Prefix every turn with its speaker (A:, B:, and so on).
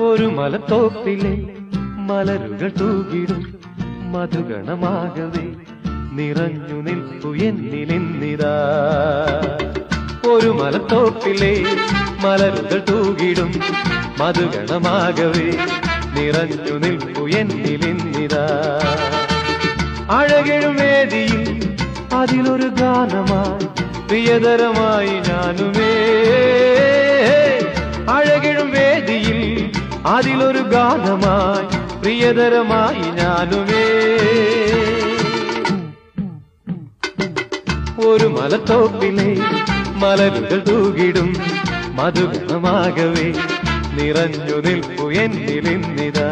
A: ഒരു മലത്തോപ്പിലെ മലരുകൾ തൂകിടും മധുഗണമാകവേ. നിറഞ്ഞു നിൽപ്പു എന്നിലിന്നിതാ ഒരു മലത്തോപ്പിലെ മലരുകൾ തൂകിടും മധുഗണമാകവേ. നിറഞ്ഞു നിൽപ്പു എന്നിലിന്നിതാ അഴകിഴും വേദിയിൽ അതിലൊരു ഗാനമായി പ്രിയതരമായി ഞാനുമേ. അഴകിഴും അതിലൊരു ഗാനമായി പ്രിയതരമായി ഞാനുമേ. ഒരു മലത്തോപ്പിലെ മലരുകൾ തൂകിടും മധുഗണമാകവേ. നിറഞ്ഞു നിൽപ്പു എന്നിലിന്നിതാ.